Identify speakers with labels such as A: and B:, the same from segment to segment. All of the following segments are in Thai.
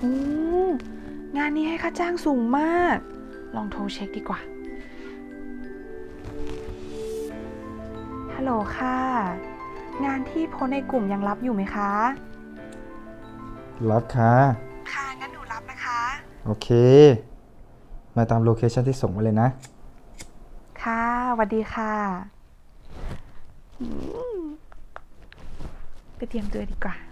A: โอ้งานนี้ให้ค่าจ้างสูงมาก ลองโทรเช็คดีกว่า ฮัลโหลค่ะ งานที่โพสต์ในกลุ่มยังรับอยู่ไหมคะ
B: รับค่ะ
A: ค่ะ งั้นหนูรับนะคะ
B: โอเค มาตามโลเคชันที่ส่งมาเลยนะ
A: ค่ะสวัสดีค่ะอืมไปเตรียมตัวดีกว่า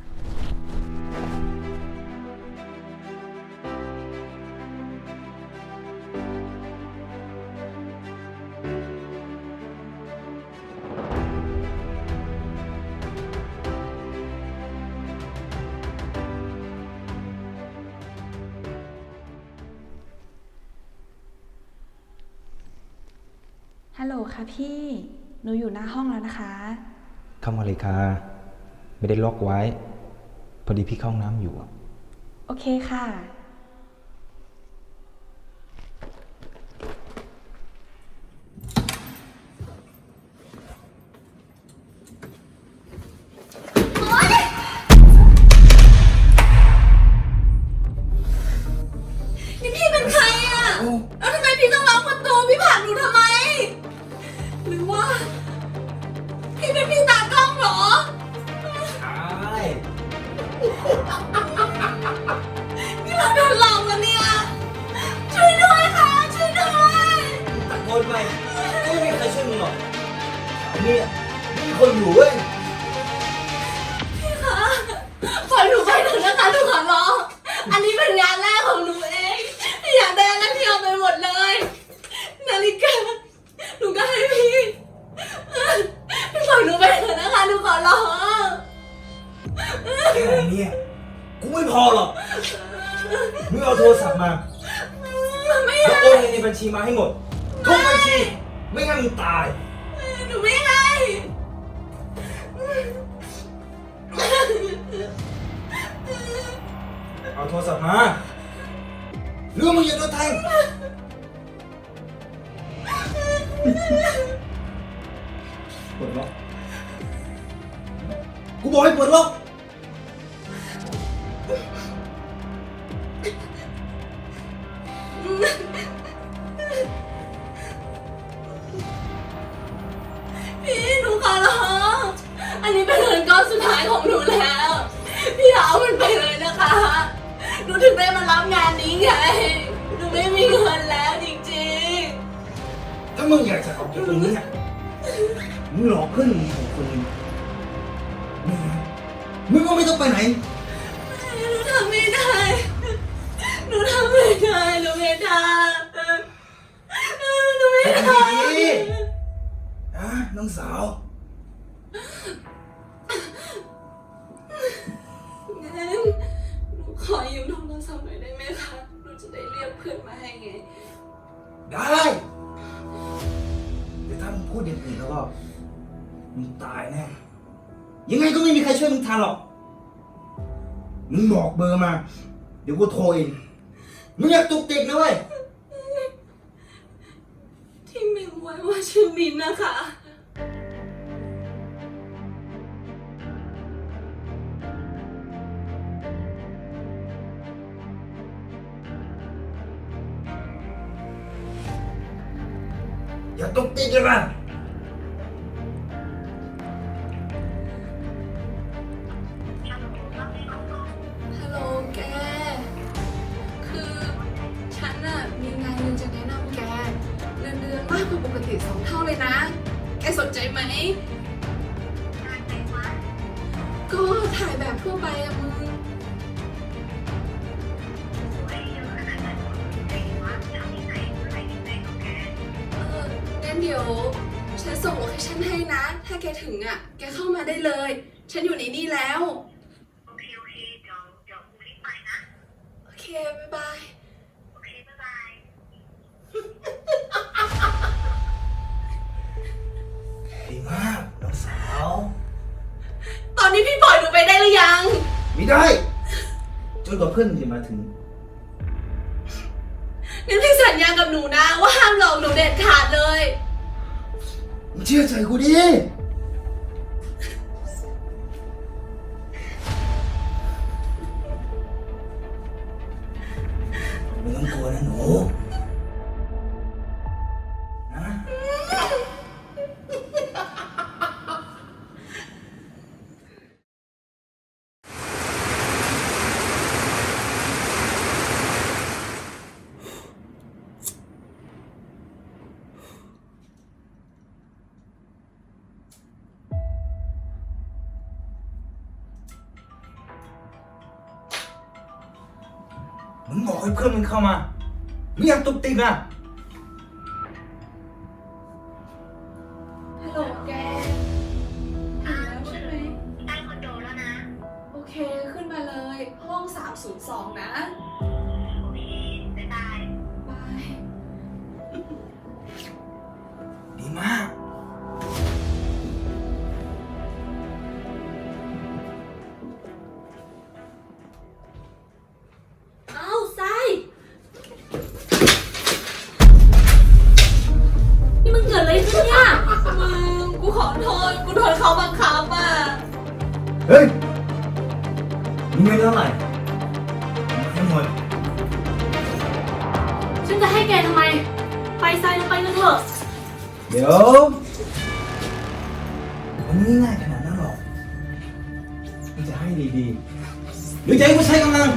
A: โหลค่ะพี่ หนูอยู่หน้าห้องแล้วนะคะ
B: เข้ามาเลยค่ะ ไม่ได้ล็อกไว้ พอดีพี่เข้าห้องน้ำอยู่อะ
A: โอเคค่ะ
C: นี่พี่เป็นใครอะแล้วทำไมพี่ต้องล็อกประตู พี่ผ่านหนูทำไม นี่ย
D: ไม่มีคนอยู่เว้ย
C: พี่คะปล่อยหนูไปเถอะนะคะหนูขอร้อง อันนี้เป็นงานแรกของหนูเองพี่อยากได้อะไรพี่เอาไปหมดเลย นาฬิกาหนูก็ให้พี่พี่ปล่อยหนูไปเถอะนะคะหนูขอร้อง
D: แค่นี้กูไม่พอหรอกมึงเอาโทรศัพท์มา
C: ไม่
D: แล้ว
C: ให้
D: โอนเงินในบัญชีมาให้หมดทุกบัญชี ไม่งั้นมึงตาย เอาโทรศัพท์มาหรืองมึงอยาโดนแทงปลดล็อกกูบอกให้ปลดล็อก
C: อันนี้เป็นเงินก้อนสุดท้ายของหนูแล้ว พี่เอามันไปเลยนะคะ หนูถึงได้มารับงานนี้ไง หนูไม่มีเงินแล้วจริง
D: ถ้ามึงอยากจะออกจากตรงนี้อะมึงหลอกเพื่อนมึงของคนหนึงไม่งั้นมึงก็ไม่ต้องไปไหน
C: ๆ หนูทำไม่ได้ หนูทำไม่ได้ หนูไม่ได้หนูไม่ได้
D: ทำดีอะน้องสาว
C: ได้
D: แต่ถ้ามึงพูดอย่างอื่นแล้วก็มึงตายแน่ยังไงก็ไม่มีใครช่วยมึงทันหรอกมึงบอกเบอร์มา เดี๋ยวกูโทรเองมึงอยากตุกติกนะเว้ย
C: ที่มิงไว้ว่าชื่อบินนะคะ
D: อย่าตุกติกเลยนะ
C: ฮัลโหลแก คือฉันน่ะมีงานหนึงจะแนะนำแกเงินเดือนมากกว่าปกติสองเท่าเลยนะ แกสนใจไหม ก็ถ่ายแบบทั่วไปอะมึง งั้นเดี๋ยวฉันส่งโลเคชั่นให้นะ ถ้าแกถึงอะ แกเข้ามาได้เลย ฉันอยู่ในนี่แล้ว
E: โอเค โอเค เดี๋ยว เดี๋ยวพรุ่งนี้ไปนะ
C: โอเค บ๊ายบาย
E: โอเค บ๊ายบาย
D: ดีมากน้องสาว
C: ตอนนี้พี่ปล่อยหนูไปได้หรือยัง
D: ไม่ได้ จนกว่าเพื่อนมึงจะมาถึง
C: งั้นพี่สัญญากับหนูนะ ว่าห้ามหลอกหนูเด็ดขาดเลย
D: มึงเชื่อใจกูดิ ไม่ต้องกลัวนะหนู มึงบอกให้เพื่อนมึงเข้ามามึงยังตุกติกอะ
C: ฮัลโหลแกถึงแล้วใช่ไหม
E: ได้คอนโดแล้วนะ
C: โอเคขึ้นมาเลย ห้อง 302 นะ
E: โอเคบ๊ายบาย
C: บาย
D: ดีมาก
C: ดี๋ย
D: วมันไม่ง่ายขนาดนั้นหรอกมึงจะให้ดีๆหรือจะให้กูใช้กำลัง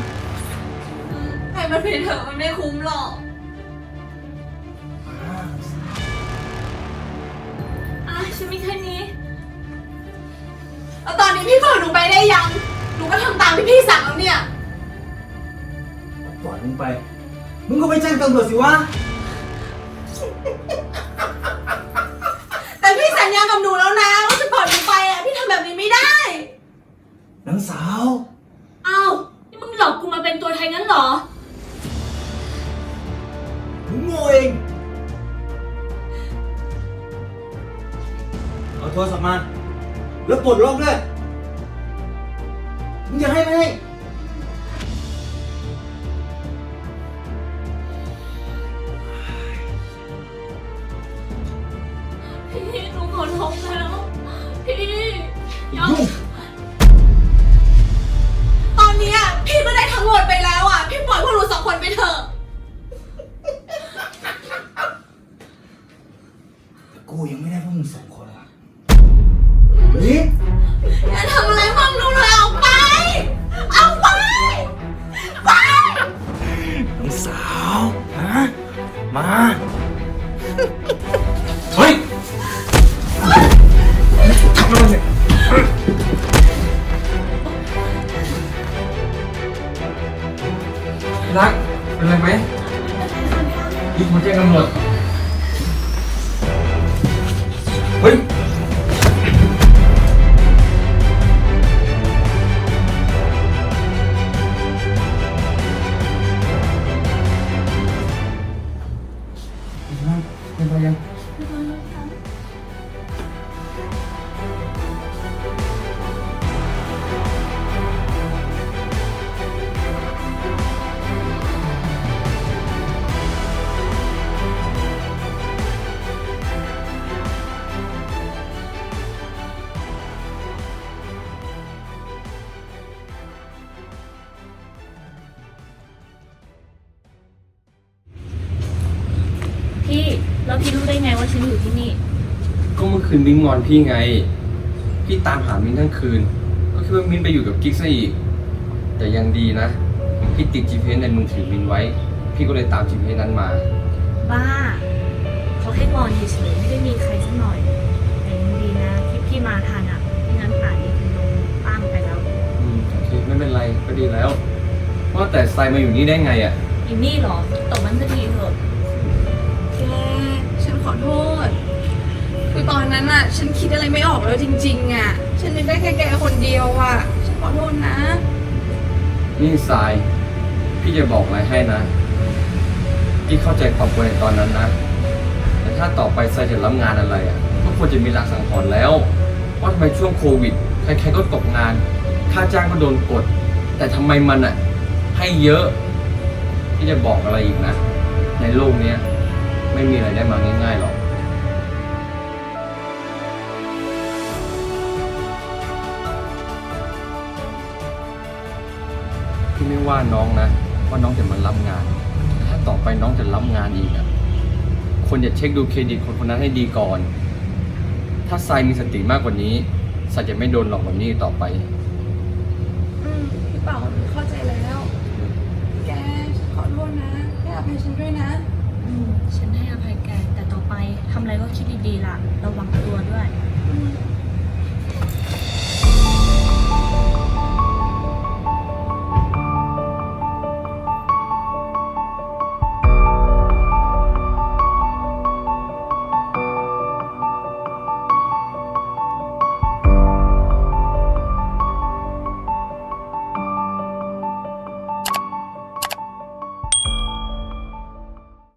C: ให้มันไปเถอะมันไม่คุ้มหรอกอะฉันมีแค่นี้แล้วตอนนี้พี่ปล่อยหนูไปได้ยัง หนูก็ทำตามที่พี่สั่งแล้วเนี่ย
D: ปล่อยมึงไป มึงก็ไปแจ้งตำรวจสิวะ
C: แต่พี่สั ญญากับหนูแล้วนะว่าจะปล่อยหนูไปอะพี่ทำแบบนี้ไม่ได้
D: นางสาว
C: อ้าวนี่มึงหลอกกูมาเป็นตัวแทนงั้นเหรอ
D: มึงโง่เองเอาโทรศัพท์มา แล้วปลดล็อกด้วยมึงจะให้ไม่ให้ ยุ่ง
C: ตอนเนี้ยพี่ก็ได้ทั้งหมดไปแล้วอะ พี่ปล่อยพวกหนูสองคนไปเถอะ
D: แล้ว
F: พี่รู้ได้ไงว่าฉันอยู่ที่นี่
G: ก็เมื่อคืนมิ้นงอนพี่ไง พี่ตามหามิ้นทั้งคืน ก็คิดว่ามิ้นไปอยู่กับกิ๊กซะอีก แต่ยังดีนะ พี่ติด GPS ในมือถือมิ้นไว้ พี่ก็เลยตาม GPS นั้นมา
F: บ้า เขาแค่งอนเฉยๆไม่ได้มีใครสักหน่อย แต่ยังดีนะที่พี่มาทันอะไม่งั้นป่านนี้คุณลงตั้งไปแล้ว
G: อืมโอเคไม่เป็นไรก็ดีแล้วว่าแต่ไซมาอยู่นี่ได้ไงอะ่ะ
F: อยู่นี่เหรอตกมันก็ดีเถอะ
C: ตอนนั้นอะฉันคิดอะไรไม่ออกแล้วจริง ๆอะฉันนึกได้แค่แกคนเดียวอะฉันขอโทษนะ
G: นี่ทราย พี่จะบอกอะไรให้นะ พี่เข้าใจความควรในตอนนั้นนะ แต่ถ้าต่อไปทรายจะรับงานอะไรอะ่ะก็ควรจะมีหลักสังหรณ์แล้วว่าทำไมช่วงโควิด ใครๆก็ตกงาน ค่าจ้างก็โดนกด แต่ทำไมมันอะให้เยอะ พี่จะบอกอะไรอีกนะ ในโลกเนี้ยไม่มีอะไรได้มาง่ายๆหรอก พี่ไม่ว่าน้องนะ ว่าน้องจะมารับงานแต่ถ้าต่อไปน้องจะรับงานอีกอะคนอย่าเช็คดูเครดิตคนคนนั้นให้ดีก่อน ถ้าทรายมีสติมากกว่านี้ทรายจะไม่โดนหลอกแบบนี้อีกต่อไป
C: อืมพี่เป่าหนูเข้าใจแล้ว แกฉันขอโทษนะให้อภัยฉันด้วยนะ
F: อืมฉันให้อภัยแกแต่ต่อไปทำอะไรก็คิดดีๆล่ะ ระวังตัวด้วย
C: อืม